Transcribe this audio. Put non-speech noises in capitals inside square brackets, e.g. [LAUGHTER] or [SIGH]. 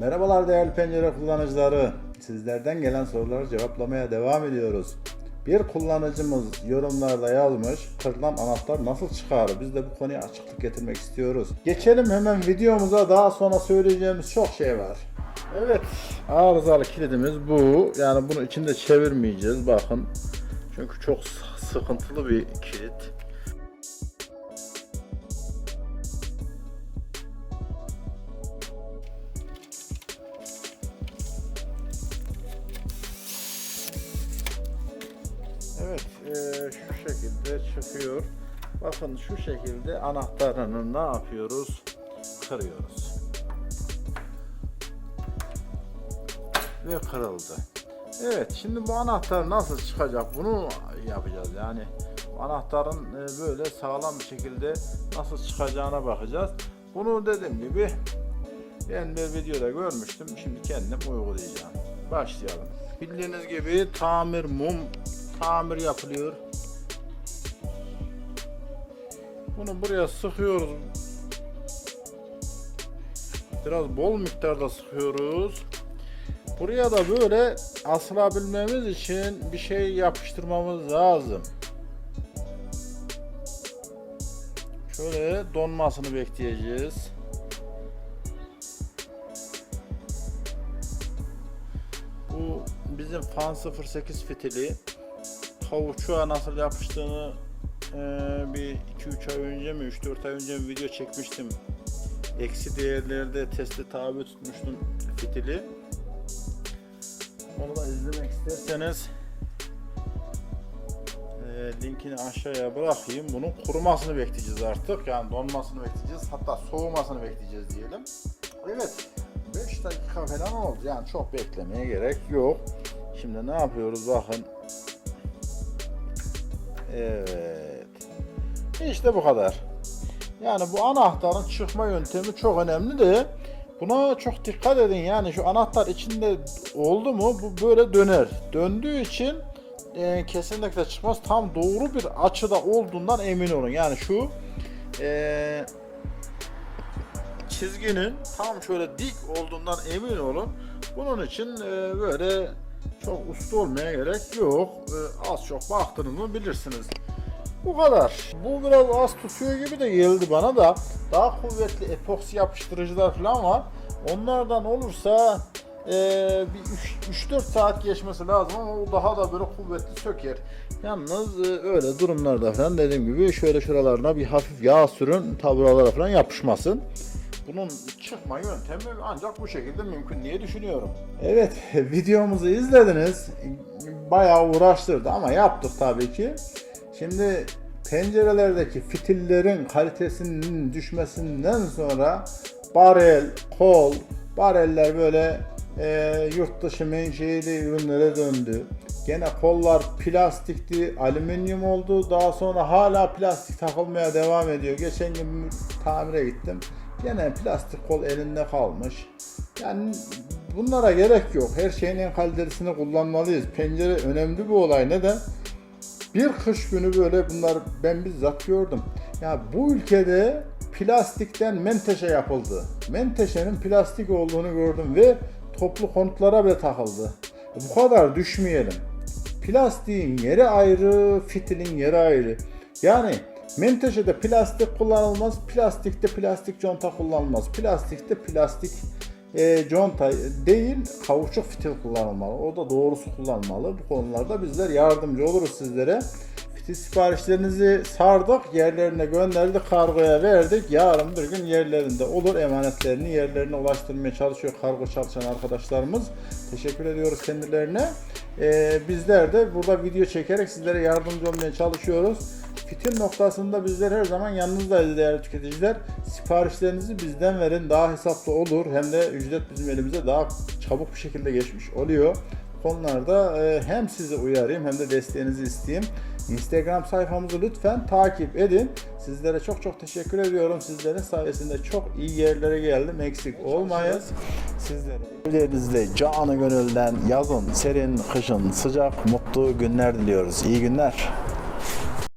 Merhabalar değerli pencere kullanıcıları. Sizlerden gelen soruları cevaplamaya devam ediyoruz. Bir kullanıcımız yorumlarda yazmış, kırılan anahtar nasıl çıkar? Biz de bu konuya açıklık getirmek istiyoruz. Geçelim hemen videomuza. Daha sonra söyleyeceğimiz çok şey var. Evet, arızalı kilidimiz bu. Yani bunu içinde çevirmeyeceğiz. Bakın. Çünkü çok sıkıntılı bir kilit. Şu şekilde çıkıyor. Bakın şu şekilde anahtarını ne yapıyoruz? Kırıyoruz. Ve kırıldı. Evet, şimdi bu anahtar nasıl çıkacak? Bunu yapacağız yani. Anahtarın e, böyle sağlam bir şekilde nasıl çıkacağına bakacağız. Bunu dediğim gibi ben bir videoda görmüştüm. Şimdi kendim uygulayacağım. Başlayalım. Bildiğiniz gibi tamir mum tamir yapılıyor. Bunu buraya sıkıyoruz. Biraz bol miktarda sıkıyoruz. Buraya da böyle asılabilmemiz için bir şey yapıştırmamız lazım. Şöyle donmasını bekleyeceğiz. Bu bizim Fan 08 fitili. Kavuçuğa nasıl yapıştığını bir 2-3 ay önce mi 3-4 ay önce mi video çekmiştim. Eksi değerlerde testi tabi tutmuştum fitili. Onu da izlemek isterseniz eee, linkini aşağıya bırakayım. Bunun kurumasını bekleyeceğiz artık. Yani donmasını bekleyeceğiz. Hatta soğumasını bekleyeceğiz diyelim. Evet. 5 dakika falan oldu. Yani çok beklemeye gerek yok. Şimdi ne yapıyoruz bakın. Evet. İşte bu kadar. Yani bu anahtarın çıkma yöntemi çok önemli de buna çok dikkat edin. Yani şu anahtar içinde oldu mu bu böyle döner. Döndüğü için e, kesinlikle çıkmaz. Tam doğru bir açıda olduğundan emin olun. Yani şu e, çizginin tam şöyle dik olduğundan emin olun. Bunun için e, böyle çok usta olmaya gerek yok. E, az çok baktınız mı bilirsiniz. Bu kadar. Bu biraz az tutuyor gibi de geldi bana da. Daha kuvvetli epoksi yapıştırıcılar falan var. Onlardan olursa e, bir 3-4 saat geçmesi lazım ama o daha da böyle kuvvetli söker. Yalnız e, öyle durumlarda falan dediğim gibi şöyle şuralarına bir hafif yağ sürün taburalara falan yapışmasın. Bunun çıkma yöntemi ancak bu şekilde mümkün diye düşünüyorum. Evet, [LAUGHS] videomuzu izlediniz. Bayağı uğraştırdı ama yaptık tabii ki. Şimdi pencerelerdeki fitillerin kalitesinin düşmesinden sonra barel, kol, bareller böyle e, yurt dışı menşeili ürünlere döndü. Gene kollar plastikti, alüminyum oldu. Daha sonra hala plastik takılmaya devam ediyor. Geçen gün tamire gittim. Gene plastik kol elinde kalmış. Yani bunlara gerek yok. Her şeyin en kalitelisini kullanmalıyız. Pencere önemli bir olay. Neden? Bir kış günü böyle bunlar ben bizzat gördüm. Ya bu ülkede plastikten menteşe yapıldı. Menteşenin plastik olduğunu gördüm ve toplu konutlara bile takıldı. Bu kadar düşmeyelim. Plastiğin yeri ayrı, fitilin yeri ayrı. Yani menteşede plastik kullanılmaz, plastikte plastik conta kullanılmaz. Plastikte plastik e, conta değil, kauçuk fitil kullanılmalı. O da doğrusu kullanmalı. Bu konularda bizler yardımcı oluruz sizlere. Fitil siparişlerinizi sardık, yerlerine gönderdik, kargoya verdik. Yarın bir gün yerlerinde olur. Emanetlerini yerlerine ulaştırmaya çalışıyor kargo çalışan arkadaşlarımız. Teşekkür ediyoruz kendilerine. E, bizler de burada video çekerek sizlere yardımcı olmaya çalışıyoruz. Fitil noktasında bizler her zaman yanınızdayız değerli tüketiciler. Siparişlerinizi bizden verin. Daha hesaplı olur. Hem de ücret bizim elimize daha çabuk bir şekilde geçmiş oluyor. Konularda e, hem sizi uyarayım hem de desteğinizi isteyeyim. Instagram sayfamızı lütfen takip edin. Sizlere çok çok teşekkür ediyorum. Sizlerin sayesinde çok iyi yerlere geldim. Eksik olmayız. Sizlere evlerinizde canı gönülden yazın, serin, kışın, sıcak, mutlu günler diliyoruz. İyi günler.